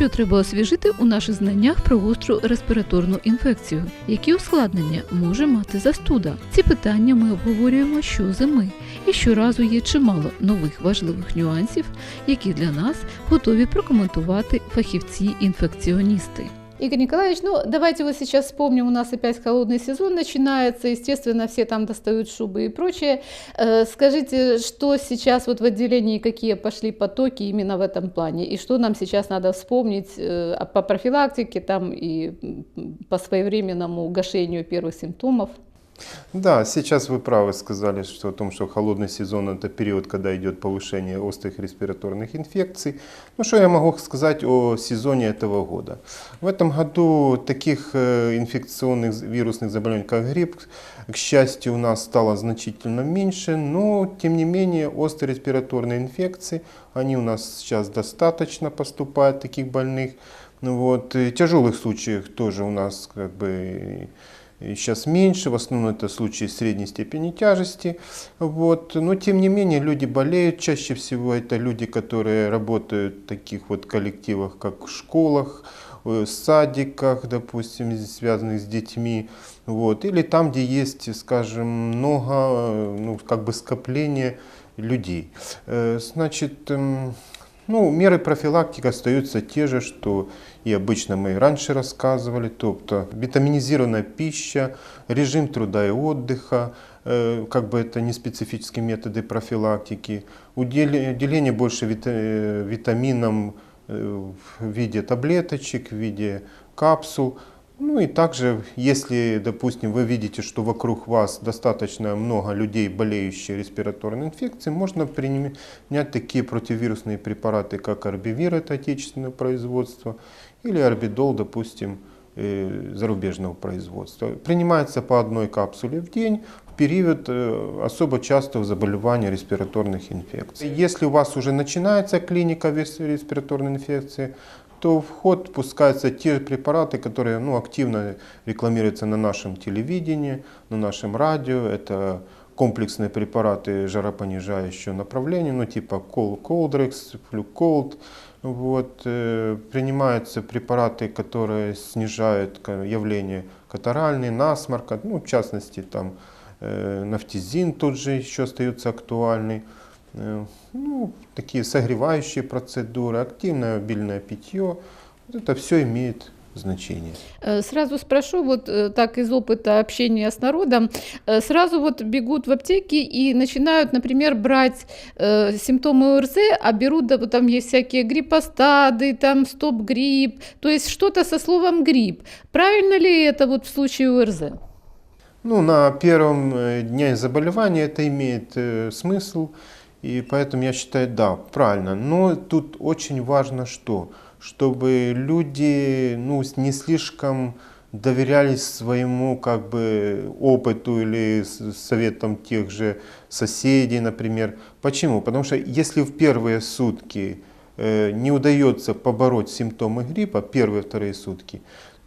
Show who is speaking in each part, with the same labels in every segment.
Speaker 1: Що треба освіжити у наших знаннях про гостру респіраторну інфекцію? Які ускладнення може мати застуда? Ці питання ми обговорюємо щозими, і щоразу є чимало нових важливих нюансів, які для нас готові прокоментувати фахівці-інфекціоністи. Игорь Николаевич, ну давайте вот сейчас вспомним, у нас опять холодный сезон начинается, естественно, все там достают шубы и прочее. Э, Скажите, что сейчас вот в отделении, какие пошли потоки именно в этом плане, и что нам сейчас надо вспомнить э, по профилактике там и по своевременному гашению первых симптомов?
Speaker 2: Да, сейчас вы правы сказали, что о том, что холодный сезон это период, когда идет повышение острых респираторных инфекций. Ну что я могу сказать о сезоне этого года? В этом году таких э, инфекционных вирусных заболеваний, как грипп, к счастью, у нас стало значительно меньше, но тем не менее острые респираторные инфекции, они у нас сейчас достаточно поступают, таких больных. Ну Вот. Тяжелых случаев тоже у нас как бы сейчас меньше, в основном это случаи средней степени тяжести. Вот. Но тем не менее люди болеют, чаще всего это люди, которые работают в таких вот коллективах, как в школах, э, садиках, допустим, связанных с детьми, вот. или там, где есть, скажем, много, э, ну, как бы скопление людей. Э, Значит, эм, ну, меры профилактики остаются те же, что и обычно мы и раньше рассказывали, тобто витаминизированная пища, режим труда и отдыха, э, как бы это не специфические методы профилактики, удел- уделение больше э, витаминам э, в виде таблеточек, в виде капсул. Ну и также, если, допустим, вы видите, что вокруг вас достаточно много людей, болеющих респираторной инфекцией, можно применять такие противовирусные препараты, как арбивир, это отечественное производство, или арбидол, допустим, э, зарубежного производства. Принимается по одной капсуле в день в период э, особо частого заболевания респираторных инфекций. Если у вас уже начинается клиника респираторной инфекции, то в ход пускаются те препараты, которые ну, активно рекламируются на нашем телевидении, на нашем радио. Это комплексные препараты жаропонижающего направления, ну типа Coldrex, Flucold. Вот, э, принимаются препараты, которые снижают явление катаральный, насморка, ну, в частности, там, э, нафтизин тот же еще остается актуальный. Э, ну, такие согревающие процедуры, активное обильное питье. Вот это все имеет значение.
Speaker 1: Э, Сразу спрошу, вот э, так из опыта общения с народом, э, сразу вот бегут в аптеки и начинают, например, брать э, симптомы ОРЗ, а берут, да, там есть всякие гриппостады, там стоп-грипп, то есть что-то со словом грипп. Правильно ли это вот в случае ОРЗ?
Speaker 2: Ну, на первом дне заболевания это имеет э, смысл, и поэтому я считаю, да, правильно. Но тут очень важно что? Чтобы люди ну, не слишком доверялись своему как бы опыту или советам тех же соседей, например. Почему? Потому что если в первые сутки э, не удается побороть симптомы гриппа, первые вторые сутки,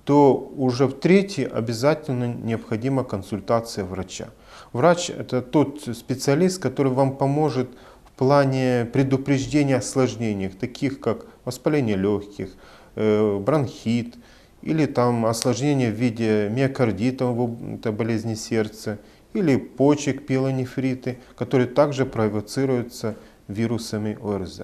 Speaker 2: то уже в третий обязательно необходима консультация врача. Врач – это тот специалист, который вам поможет плане предупреждения осложнений, таких как воспаление легких, э, бронхит или там осложнения в виде миокардита, это болезни сердца, или почек, пилонефриты, которые также провоцируются вирусами ОРЗ.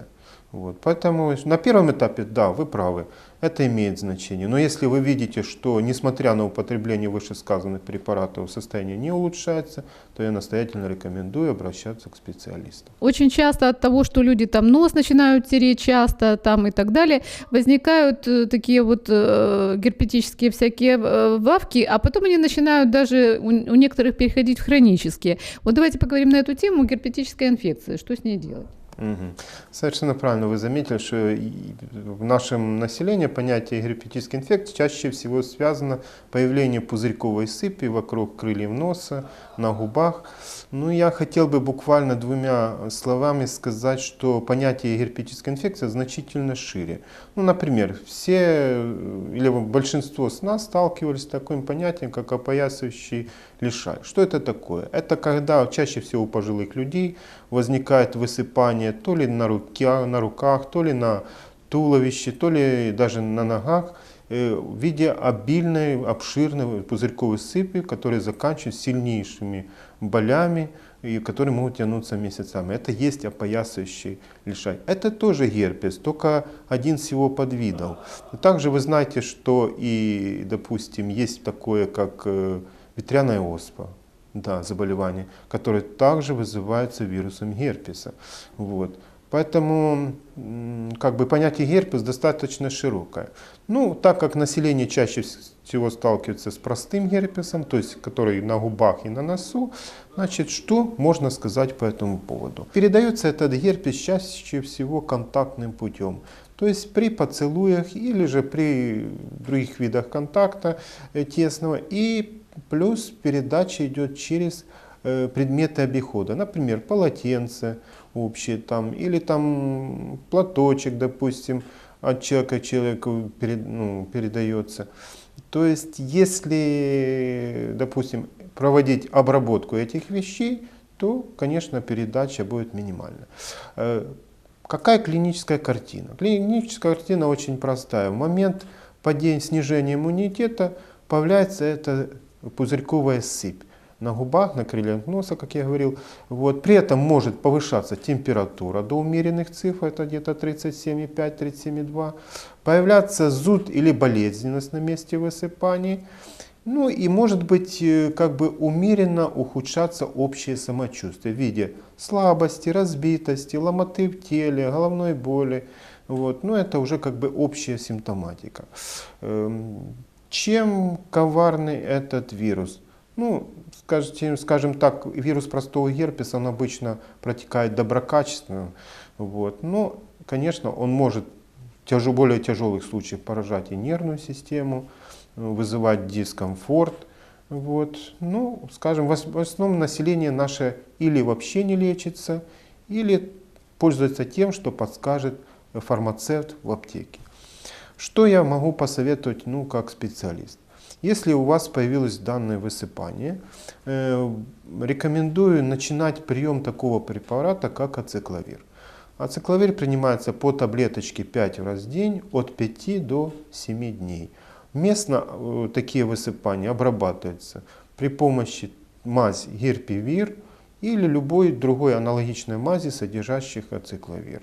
Speaker 2: Вот. Поэтому на первом этапе, да, вы правы, это имеет значение. Но если вы видите, что несмотря на употребление вышесказанных препаратов состояние не улучшается, то я настоятельно рекомендую обращаться к специалисту.
Speaker 1: Очень часто от того, что люди там нос начинают тереть часто там и так далее, возникают э, такие вот э, герпетические всякие э, вавки, а потом они начинают даже у, у некоторых переходить в хронические. Вот давайте поговорим на эту тему герпетической инфекции. Что с ней делать?
Speaker 2: Мгм. Совершенно правильно вы заметили, что и в нашем населении понятие герпетической инфекции чаще всего связано появление пузырьковой сыпи вокруг крыльев носа, на губах. Ну, я хотел бы буквально двумя словами сказать, что понятие герпетической инфекции значительно шире. Ну, например, все э, или большинство с нас сталкивались с таким понятием, как опоясывающий лишай. Что это такое? Это когда чаще всего у пожилых людей возникает высыпание то ли на, руке, на руках, то ли на туловище, то ли даже на ногах, э, в виде обильной, обширной пузырьковой сыпи, которые заканчиваются сильнейшими болями, и которые могут тянуться месяцами. Это есть опоясывающий лишай. Это тоже герпес, только один из его подвидов. Также вы знаете, что и, допустим, есть такое, как э, ветряная оспа, да, заболевание, которое также вызывается вирусом герпеса. Вот. Поэтому как бы понятие герпес достаточно широкое. Ну, так как население чаще всего сталкивается с простым герпесом, то есть который на губах и на носу, значит, что можно сказать по этому поводу? Передается этот герпес чаще всего контактным путем. То есть при поцелуях или же при других видах контакта э, тесного. И плюс передача идет через э, предметы обихода, например, полотенце общее там, или там платочек, допустим, от человека человеку перед- ну, передается. То есть, если, допустим, проводить обработку этих вещей, то, конечно, передача будет минимальна. Э, Какая клиническая картина? Клиническая картина очень простая. В момент падения, снижения иммунитета появляется эта пузырьковая сыпь на губах, на крыльях носа, как я говорил. Вот. При этом может повышаться температура до умеренных цифр, это где-то 37,5-37,2. Появляться зуд или болезненность на месте высыпаний. Ну и может быть э, как бы умеренно ухудшаться общее самочувствие в виде слабости, разбитости, ломоты в теле, головной боли. Вот. Но это уже как бы общая симптоматика. Эм, Чем коварный этот вирус? Ну, скажем, скажем так, вирус простого герпеса, он обычно протекает доброкачественно. Вот. Но, конечно, он может в тяжо- более тяжелых случаях поражать и нервную систему, вызывать дискомфорт. Вот. Ну, скажем, в основном население наше или вообще не лечится, или пользуется тем, что подскажет фармацевт в аптеке. Что я могу посоветовать, ну, как специалист? Если у вас появилось данное высыпание, э, рекомендую начинать прием такого препарата, как ацикловир. Ацикловир принимается по таблеточке 5 раз в день от 5 до 7 дней. Местно э, такие высыпания обрабатываются при помощи мази герпивир или любой другой аналогичной мази, содержащих ацикловир.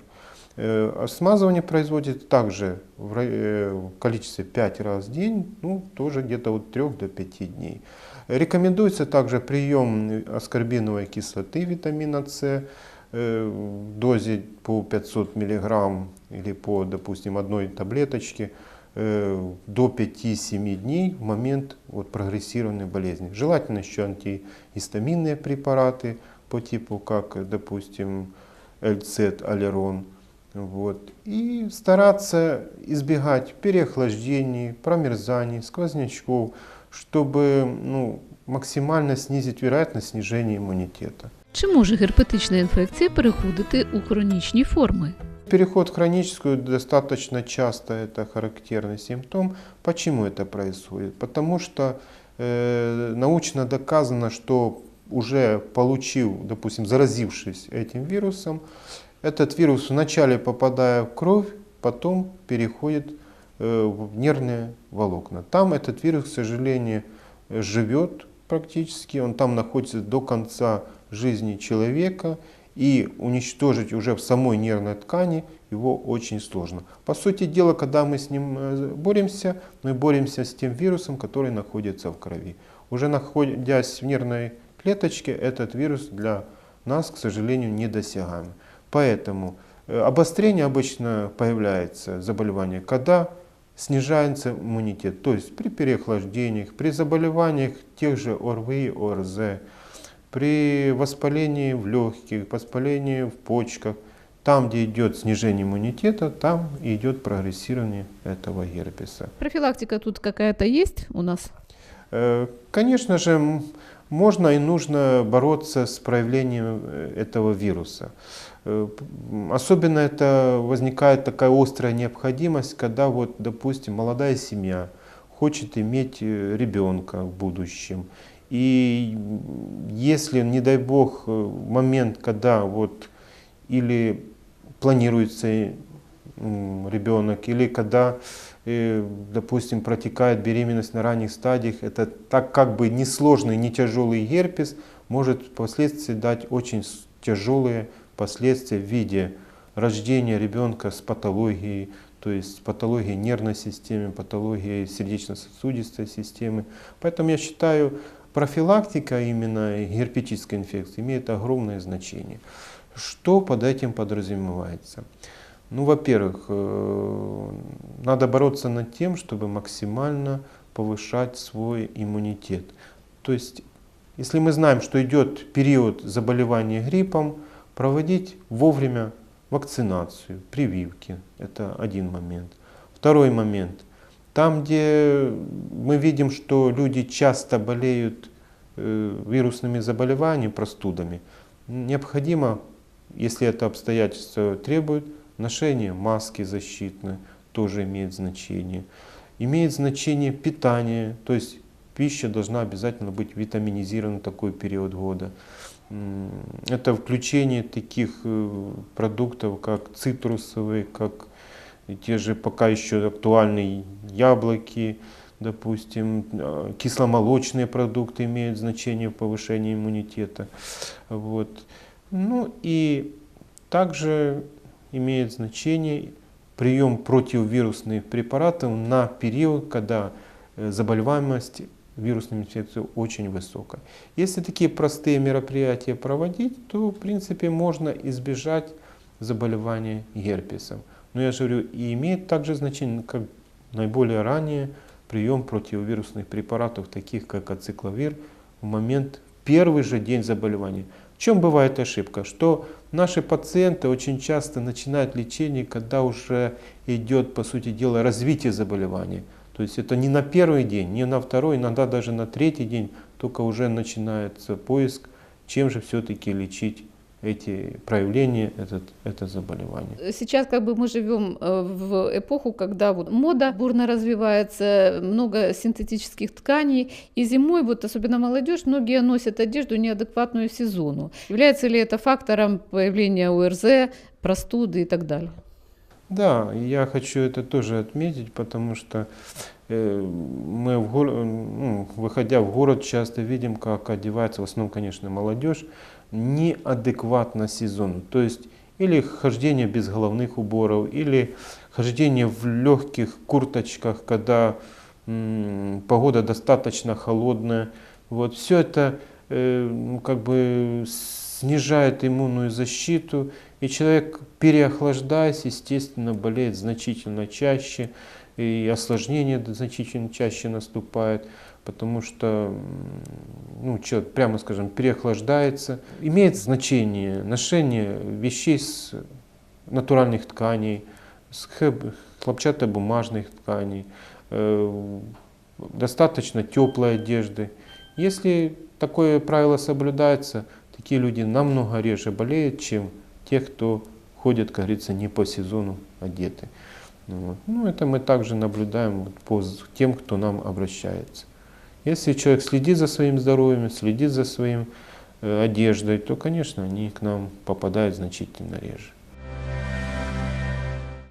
Speaker 2: Э, а Смазывание производится также в э, количестве 5 раз в день, ну, тоже где-то от 3 до 5 дней. Рекомендуется также прием аскорбиновой кислоты витамина С э, в дозе по 500 мг или по, допустим, одной таблеточке э, до 5-7 дней в момент вот, прогрессированной болезни. Желательно еще антигистаминные препараты по типу, как, допустим, Эльцет, Алерон. Вот. И стараться избегать переохлаждений, промерзаний, сквознячков, чтобы ну, максимально снизить вероятность снижения иммунитета.
Speaker 1: Чи може герпетична інфекція переходити у хронічні форми?
Speaker 2: Переход в хроническую достаточно часто это характерный симптом. Почему это происходит? Потому что э, научно доказано, что уже получив, допустим, заразившись этим вирусом, этот вирус вначале попадая в кровь, потом переходит э, в нервные волокна. Там этот вирус, к сожалению, живет практически, он там находится до конца жизни человека, и уничтожить уже в самой нервной ткани его очень сложно. По сути дела, когда мы с ним э, боремся, мы боремся с тем вирусом, который находится в крови. Уже находясь в нервной клеточке, этот вирус для нас, к сожалению, недосягаем. Поэтому э, обострение обычно появляется, заболевание, когда снижается иммунитет, то есть при переохлаждениях, при заболеваниях тех же ОРВИ, ОРЗ, при воспалении в легких, воспалении в почках, там, где идет снижение иммунитета, там идет прогрессирование этого герпеса.
Speaker 1: Профілактика тут какая-то есть у нас?
Speaker 2: Э, Конечно же, можно и нужно бороться с проявлением э, этого вируса. Э, Особенно это возникает такая острая необходимость, когда вот, допустим, молодая семья хочет иметь э, ребенка в будущем. И если, не дай бог, э, момент, когда вот или планируется ребенок, или когда, допустим, протекает беременность на ранних стадиях, это так как бы несложный, не тяжелый герпес может впоследствии дать очень тяжелые последствия в виде рождения ребенка с патологией, то есть патологией нервной системы, патологией сердечно-сосудистой системы. Поэтому я считаю, профилактика именно герпетической инфекции имеет огромное значение. Что под этим подразумевается? Ну, во-первых, э, надо бороться над тем, чтобы максимально повышать свой иммунитет. То есть, если мы знаем, что идет период заболевания гриппом, проводить вовремя вакцинацию, прививки. Это один момент. Второй момент. Там, где мы видим, что люди часто болеют э, вирусными заболеваниями, простудами, необходимо, если это обстоятельства требуют, ношение маски защитной тоже имеет значение. Имеет значение питание, то есть пища должна обязательно быть витаминизирована в такой период года. Это включение таких э, продуктов, как цитрусовые, как те же пока еще актуальные яблоки, допустим, э, кисломолочные продукты имеют значение в повышении иммунитета. Вот. Ну и также имеет значение прием противовирусных препаратов на период, когда э, заболеваемость вирусной инфекцией очень высокая. Если такие простые мероприятия проводить, то в принципе можно избежать заболевания герпесом. Но я же говорю, и имеет также значение, как наиболее ранее прием противовирусных препаратов, таких как ацикловир, в момент первый же день заболевания. В чем бывает ошибка? Что наши пациенты очень часто начинают лечение, когда уже идет, по сути дела, развитие заболевания. То есть это не на первый день, не на второй, иногда даже на третий день, только уже начинается поиск, чем же все-таки лечить эти проявления, этот, это заболевание.
Speaker 1: Сейчас как бы мы живем э, в эпоху, когда вот мода бурно развивается, много синтетических тканей, и зимой, вот особенно молодежь, многие носят одежду неадекватную сезону. Является ли это фактором появления ОРЗ, простуды и так далее?
Speaker 2: Да, я хочу это тоже отметить, потому что э, мы, в гор- ну, выходя в город, часто видим, как одевается, в основном, конечно, молодежь, неадекватно сезону. То есть или хождение без головных уборов, или хождение в легких курточках, когда м, погода достаточно холодная. Вот все это э, ну, как бы снижает иммунную защиту, и человек, переохлаждаясь, естественно, болеет значительно чаще, и осложнения значительно чаще наступают, потому что ну, человек, прямо скажем, переохлаждается. Имеет значение ношение вещей с натуральных тканей, с хлопчатобумажных тканей, э, достаточно теплой одежды. Если такое правило соблюдается, такие люди намного реже болеют, чем те, кто ходят, как говорится, не по сезону одеты. Ну, вот. ну, это мы также наблюдаем по тем, кто нам обращается. Если человек следит за своим здоровьем, следит за своим э, одеждой, то, конечно, они к нам попадают значительно реже.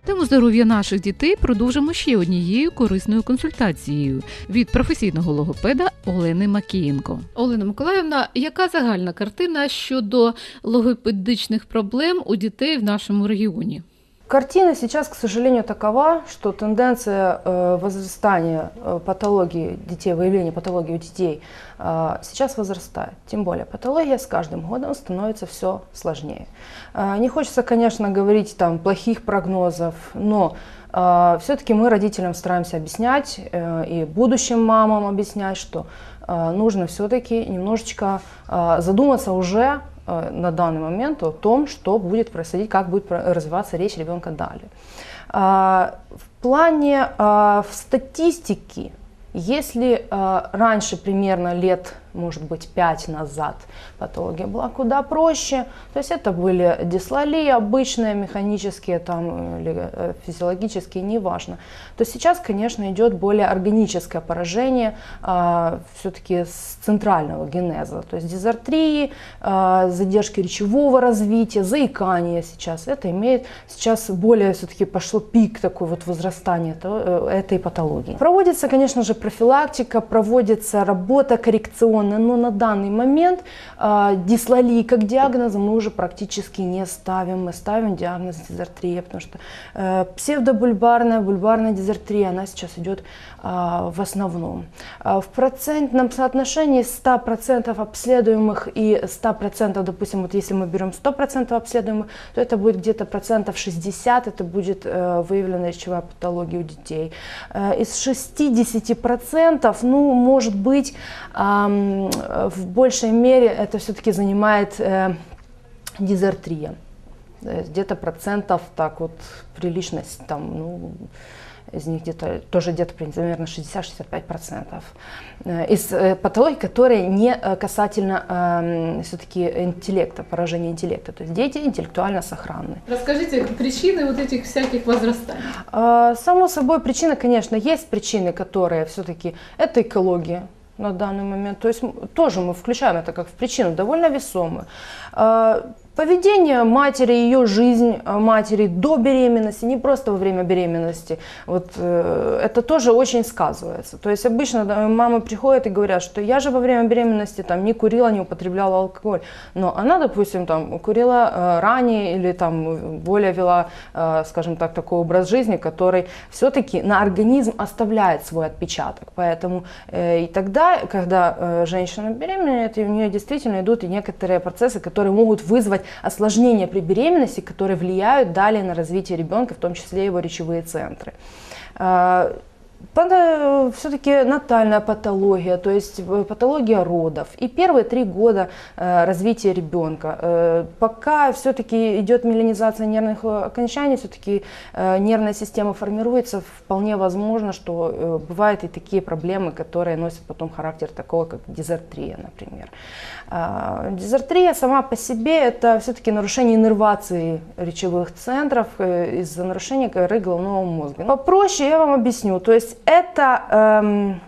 Speaker 1: Тему здоров'я наших дітей продовжимо ще однією корисною консультацією від професійного логопеда Олени Макієнко. Олена Миколаївна, яка загальна картина щодо логопедичних проблем у дітей в нашому регіоні?
Speaker 3: Картина сейчас, к сожалению, такова, что тенденция э, возрастания э, патологии детей, выявления патологии у детей э, сейчас возрастает. Тем более патология с каждым годом становится все сложнее. Не хочется, конечно, говорить там плохих прогнозов, но все-таки мы родителям стараемся объяснять и будущим мамам объяснять, что нужно все-таки немножечко задуматься уже на данный момент о том, что будет происходить, как будет развиваться речь ребенка далее. А, В плане а, в статистике Если э, раньше, примерно лет, может быть, 5 назад, патология была куда проще, то есть это были дислалии обычные, механические там, или э, физиологические, неважно, то сейчас, конечно, идет более органическое поражение э, все-таки с центрального генеза, то есть дизартрии, э, задержки речевого развития, заикания сейчас, это имеет сейчас более все-таки пошло пик такой вот возрастания этого, э, этой патологии. Проводится, конечно же, профилактика, проводится работа коррекционная, но на данный момент э, дислалии как диагноза мы уже практически не ставим. Мы ставим диагноз дизартрия, потому что э, псевдобульбарная, бульбарная дизартрия, она сейчас идет э, в основном. Э, в процентном соотношении 100% обследуемых и 100%, допустим, вот если мы берем 100% обследуемых, то это будет где-то процентов 60, это будет э, выявлена речевая патология у детей. Э, из 60%, ну, может быть, эм, в большей мере это все-таки занимает э, есть где-то процентов так вот приличность там, ну, из них где-то тоже где-то примерно 60-65 процентов Э, из э, патологий, которые не э, касательно э, все-таки интеллекта, поражения интеллекта. То есть дети интеллектуально сохранны.
Speaker 1: Расскажите причины вот этих всяких возрастаний.
Speaker 3: Э, само собой, причины, конечно, есть причины, которые все-таки это экология на данный момент. То есть тоже мы включаем это как в причину довольно весомую. Поведение матери, ее жизнь э, матери до беременности, не просто во время беременности, вот э, это тоже очень сказывается. То есть обычно мамы приходят и говорят, что я же во время беременности там не курила, не употребляла алкоголь, но она, допустим, там курила э, ранее или там более вела, скажем так, такой образ жизни, который все-таки на организм оставляет свой отпечаток. Поэтому и тогда, когда женщина беременеет, и у нее действительно идут и некоторые процессы, которые могут вызвать осложнения при беременности, которые влияют далее на развитие ребенка, в том числе его речевые центры. Все-таки натальная патология, то есть э, патология родов. И первые три года э, развития ребенка. Э, пока все-таки идет меланизация нервных окончаний, все-таки нервная система формируется, вполне возможно, что бывают и такие проблемы, которые носят потом характер такого, как дизартрия, например. Дизартрия сама по себе это все-таки нарушение иннервации речевых центров из-за нарушения коры головного мозга. Попроще я вам объясню. То есть это эм,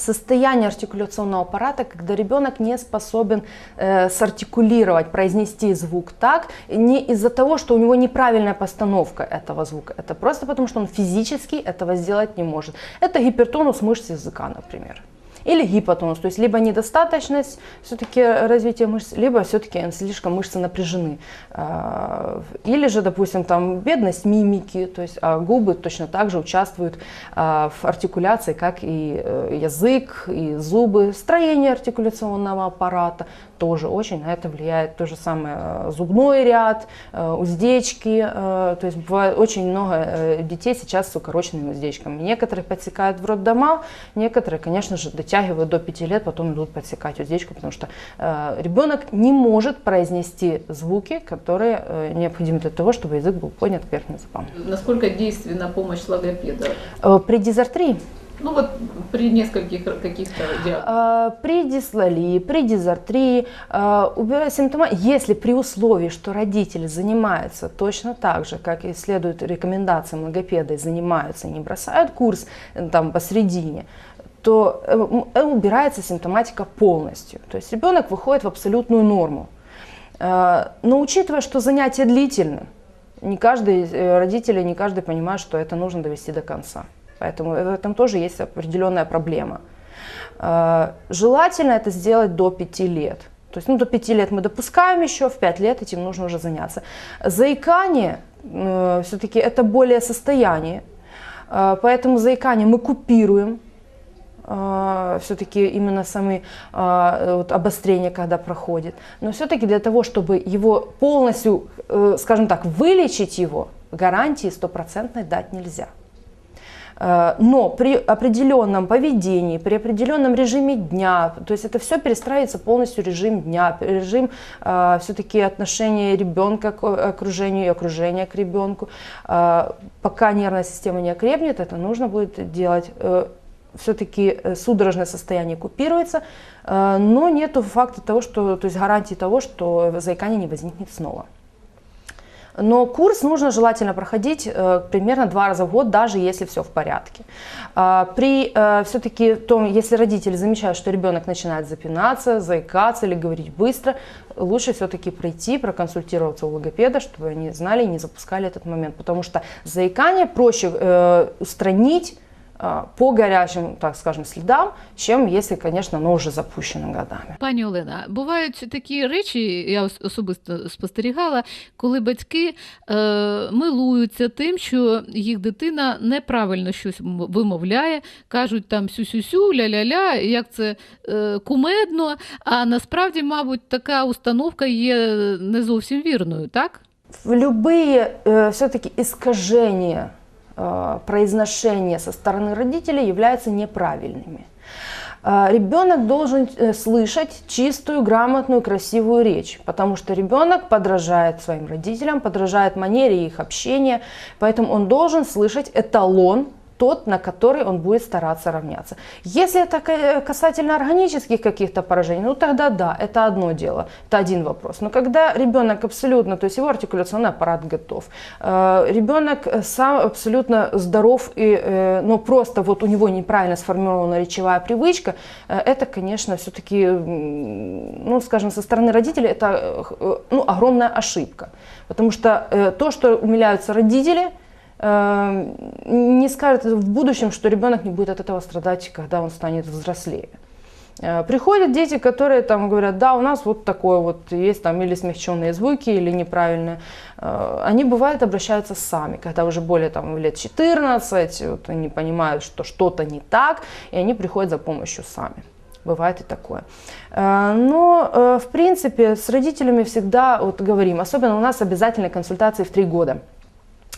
Speaker 3: состояние артикуляционного аппарата, когда ребенок не способен э, сартикулировать, произнести звук так, не из-за того, что у него неправильная постановка этого звука, это просто потому, что он физически этого сделать не может. Это гипертонус мышц языка, например или гипотонус, то есть либо недостаточность все-таки развития мышц, либо все-таки слишком мышцы напряжены. А, или же, допустим, там бедность мимики, то есть а губы точно так же участвуют а, в артикуляции, как и э, язык, и зубы, строение артикуляционного аппарата тоже очень на это влияет. То же самое э, зубной ряд, э, уздечки, то есть бывает очень много детей сейчас с укороченными уздечками. Некоторых подсекают в роддома, некоторые, конечно же, дотягивают до 5 лет, потом идут подсекать уздечку, потому что ребенок не может произнести звуки, которые э, необходимы для того, чтобы язык был поднят к верхним зубам.
Speaker 1: Насколько действенна помощь логопеда?
Speaker 3: Э, при дизартрии
Speaker 1: ну вот при нескольких каких-то диагнозах.
Speaker 3: А, при дислалии, при дизартрии, а, убирая симптомы, если при условии, что родители занимаются точно так же, как и следует рекомендациям логопеда, и занимаются, не бросают курс э, там посередине, то убирается симптоматика полностью. То есть ребенок выходит в абсолютную норму. А, но учитывая, что занятия длительны, не каждый э, родители, не каждый понимает, что это нужно довести до конца. Поэтому в этом тоже есть определенная проблема. Желательно это сделать до 5 лет. То есть ну, до 5 лет мы допускаем еще, в 5 лет этим нужно уже заняться. Заикание, э, все-таки это более состояние. Э, поэтому заикание мы купируем, все-таки именно самые а, вот, обострения, когда проходит. Но все-таки для того, чтобы его полностью, э, скажем так, вылечить его, гарантии стопроцентной дать нельзя. А, но при определенном поведении, при определенном режиме дня, то есть это все перестраивается полностью режим дня, режим э, все-таки отношения ребенка к окружению и окружения к ребенку. Э, пока нервная система не окрепнет, это нужно будет делать э, все-таки судорожное состояние купируется, э, но нету факта того, что, то есть гарантии того, что заикание не возникнет снова. Но курс нужно желательно проходить э, примерно два раза в год, даже если все в порядке. А, при э, все-таки том, если родители замечают, что ребенок начинает запинаться, заикаться или говорить быстро, лучше все-таки пройти, проконсультироваться у логопеда, чтобы они знали и не запускали этот момент. Потому что заикание проще э, устранить по гарячим, так скажем, слідам, чим якщо, звісно, воно вже запущено годами.
Speaker 1: Пані Олена, бувають такі речі, я ос- особисто спостерігала, коли батьки е, милуються тим, що їх дитина неправильно щось м- вимовляє, кажуть там сю-сю-сю, ля-ля-ля, як це е, кумедно. А насправді, мабуть, така установка є не зовсім вірною, так?
Speaker 3: В любые э, все-таки искажения э, Произношения со стороны родителей являются неправильными. Э, Ребенок должен э, слышать чистую, грамотную, красивую речь, потому что ребенок подражает своим родителям, подражает манере их общения, поэтому он должен слышать эталон тот, на который он будет стараться равняться. Если это ка- касательно органических каких-то поражений, ну тогда да, это одно дело, это один вопрос. Но когда ребенок абсолютно, то есть его артикуляционный аппарат готов, э, ребенок э, сам абсолютно здоров, и, э, но просто вот у него неправильно сформирована речевая привычка, э, это, конечно, все-таки, ну, скажем, со стороны родителей, это э, ну, огромная ошибка. Потому что э, то, что умиляются родители, э, не скажет в будущем, что ребенок не будет от этого страдать, когда он станет взрослее. Э, Приходят дети, которые там говорят, да, у нас вот такое вот есть там или смягченные звуки, или неправильные. Э, Они бывает обращаются сами, когда уже более там лет 14, вот они понимают, что что-то не так, и они приходят за помощью сами. Бывает и такое. Э, Но, в принципе, с родителями всегда вот говорим, особенно у нас обязательные консультации в три года.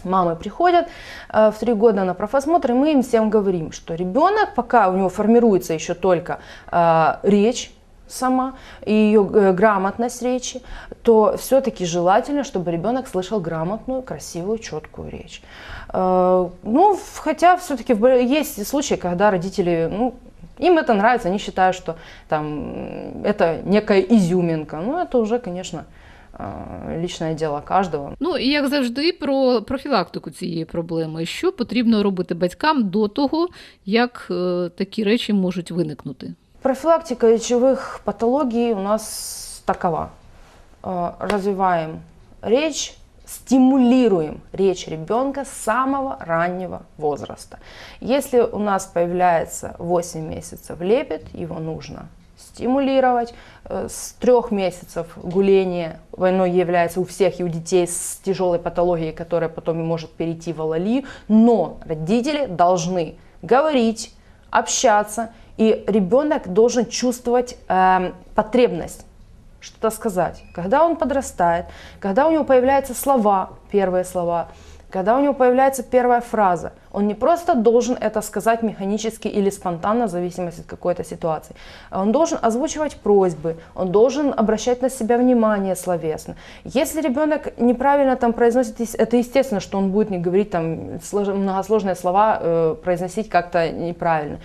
Speaker 3: Мамы приходят э, в три года на профосмотр, и мы им всем говорим, что ребенок, пока у него формируется еще только э, речь, сама и ее э, грамотность речи, то все-таки желательно, чтобы ребенок слышал грамотную, красивую, четкую речь. Ну, хотя все-таки есть случаи, когда родители, ну, им это нравится, они считают, что там это некая изюминка. Ну, это уже, конечно, э, личное дело каждого.
Speaker 1: Ну і як завжди, про профілактику цієї проблеми, що потрібно робити батькам до того, як е, такі речі можуть виникнути.
Speaker 3: Профилактика речевых патологий у нас такова. Э, Развиваем речь, стимулируем речь ребенка с самого раннего возраста. Если у нас появляется 8 месяцев лепет, его нужно стимулировать. Э, С трех месяцев гуление оно является у всех и у детей с тяжелой патологией, которая потом может перейти в алалию. Но родители должны говорить, общаться, и ребенок должен чувствовать эм, потребность что-то сказать. Когда он подрастает, когда у него появляются слова, первые слова, когда у него появляется первая фраза, он не просто должен это сказать механически или спонтанно, в зависимости от какой-то ситуации. Он должен озвучивать просьбы, он должен обращать на себя внимание словесно. Если ребенок неправильно там произносит, это естественно, что он будет не говорить там слож- многосложные слова, э, произносить как-то неправильно.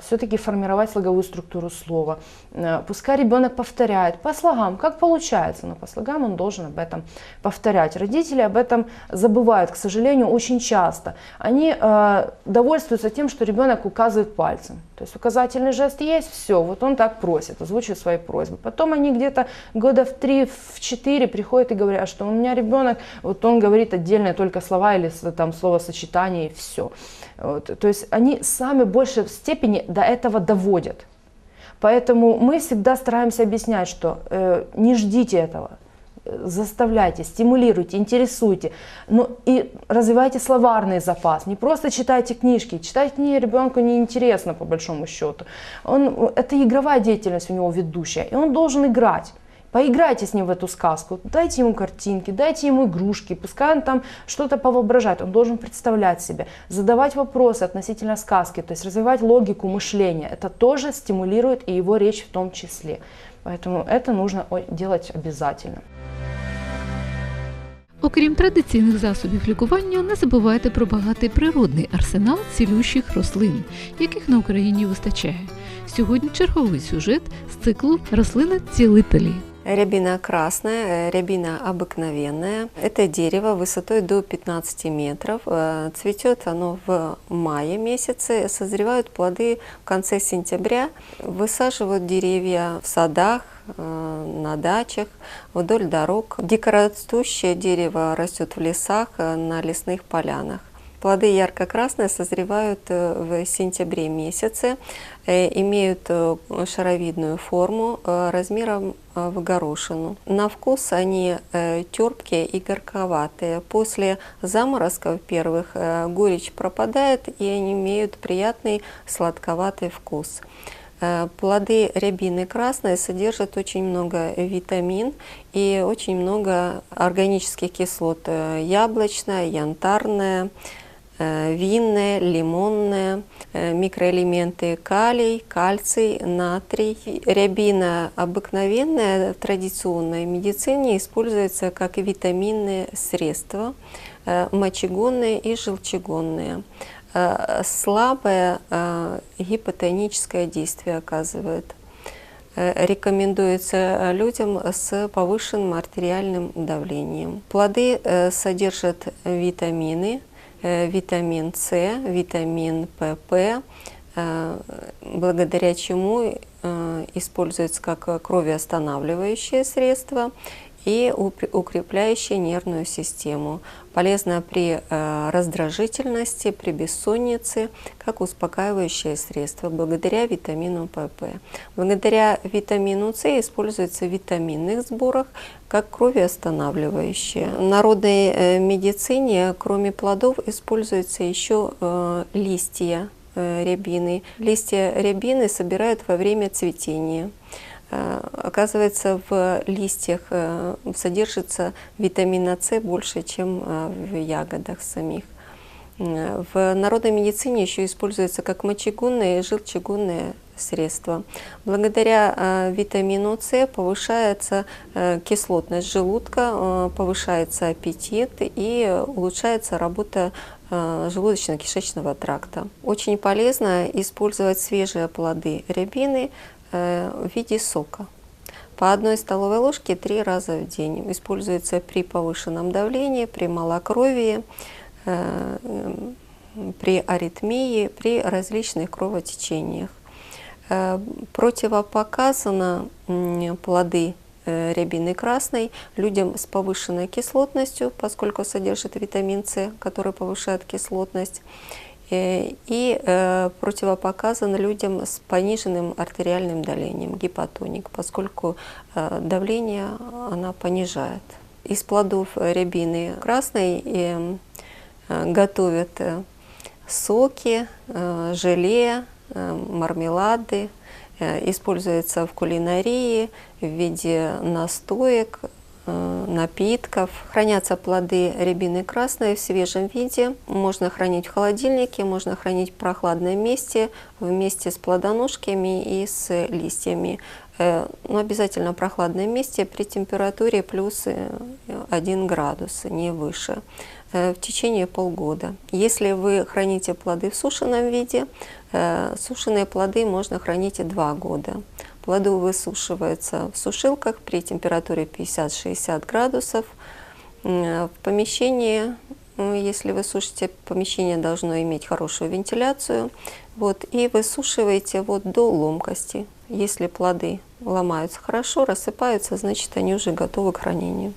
Speaker 3: Все-таки формировать слоговую структуру слова. Э, Пускай ребенок повторяет по слогам, как получается, но по слогам он должен об этом повторять. Родители об этом забывают, к сожалению, очень часто. Они э, довольствуются тем, что ребенок указывает пальцем. То есть указательный жест есть, все, вот он так просит, озвучивает свои просьбы. Потом они где-то года в три, в четыре приходят и говорят, что у меня ребенок, вот он говорит отдельные только слова или там словосочетания и все. Вот. То есть они сами в большей степени до этого доводят. Поэтому мы всегда стараемся объяснять, что э, не ждите этого, э, заставляйте, стимулируйте, интересуйте, но и развивайте словарный запас. Не просто читайте книжки, читать книги ребенку неинтересно по большому счету. Он, это игровая деятельность у него ведущая, и он должен играть. Поиграйте с ним в эту сказку, дайте ему картинки, дайте ему игрушки, пускай он там что-то повоображает, он должен представлять себе, задавать вопросы относительно сказки, то есть развивать логику мышления. Это тоже стимулирует и его речь в том числе. Поэтому это нужно о- делать обязательно.
Speaker 1: Окрім традиційних засобів лікування, не забувайте про багатий природний арсенал цілющих рослин, яких на Україні вистачає. Сьогодні черговий сюжет з циклу Рослини цілителі.
Speaker 4: Рябина красная, э, рябина обыкновенная. Это дерево высотой до 15 метров. Э, Цветет оно в мае месяце, созревают плоды в конце сентября. Высаживают деревья в садах, э, на дачах, вдоль дорог. Дикорастущее дерево растет в лесах, на лесных полянах. Плоды ярко-красные созревают э, в сентябре месяце, э, имеют э, шаровидную форму размером в горошину. На вкус они терпкие и горьковатые. После заморозков первых горечь пропадает и они имеют приятный сладковатый вкус. Плоды рябины красной содержат очень много витамин и очень много органических кислот. Яблочная, янтарная, э, винная, лимонная, э, микроэлементы калий, кальций, натрий. Рябина обыкновенная в традиционной медицине используется как витаминные средства, э, мочегонные и желчегонные. Слабое гипотоническое действие оказывает. Рекомендуется людям с повышенным артериальным давлением. Плоды содержат витамины, витамин С, витамин ПП, э, благодаря чему э, используется как кровоостанавливающее средство и укрепляющее нервную систему. Полезно при э, раздражительности, при бессоннице, как успокаивающее средство, благодаря витамину ПП. Благодаря витамину С используется в витаминных сборах как кровоостанавливающее. В народной э, медицине, кроме плодов, используются еще э, листья рябины. Листья рябины собирают во время цветения. Э, Оказывается, в листьях э, содержится витамина С больше, чем э, в ягодах самих. В народной медицине еще используется как мочегонное и желчегонное средство. Благодаря витамину С повышается кислотность желудка, повышается аппетит и улучшается работа желудочно-кишечного тракта. Очень полезно использовать свежие плоды рябины в виде сока. По одной столовой ложке три раза в день. Используется при повышенном давлении, при малокровии, э, при аритмии, при различных кровотечениях. Э, Противопоказано плоды э, рябины красной людям с повышенной кислотностью, поскольку содержит витамин С, который повышает кислотность. Э, И э, противопоказан людям с пониженным артериальным давлением, гипотоник, поскольку э, давление она понижает. Из плодов рябины красной готовят соки, желе, мармелады, используется в кулинарии в виде настоек, напитков. Хранятся плоды рябины красной в свежем виде. Можно хранить в холодильнике, можно хранить в прохладном месте вместе с плодоножками и с листьями. Э, Но обязательно в прохладном месте при температуре плюс э, 1 градус, не выше э, в течение полгода. Если вы храните плоды в сушеном виде, э, сушеные плоды можно хранить и 2 года. Плоды высушиваются в сушилках при температуре 50-60 градусов. М, В помещении, м, если вы сушите, помещение должно иметь хорошую вентиляцию. Вот, и высушиваете вот до ломкости. Если плоды ломаются хорошо, рассыпаются, значит они уже готовы к хранению.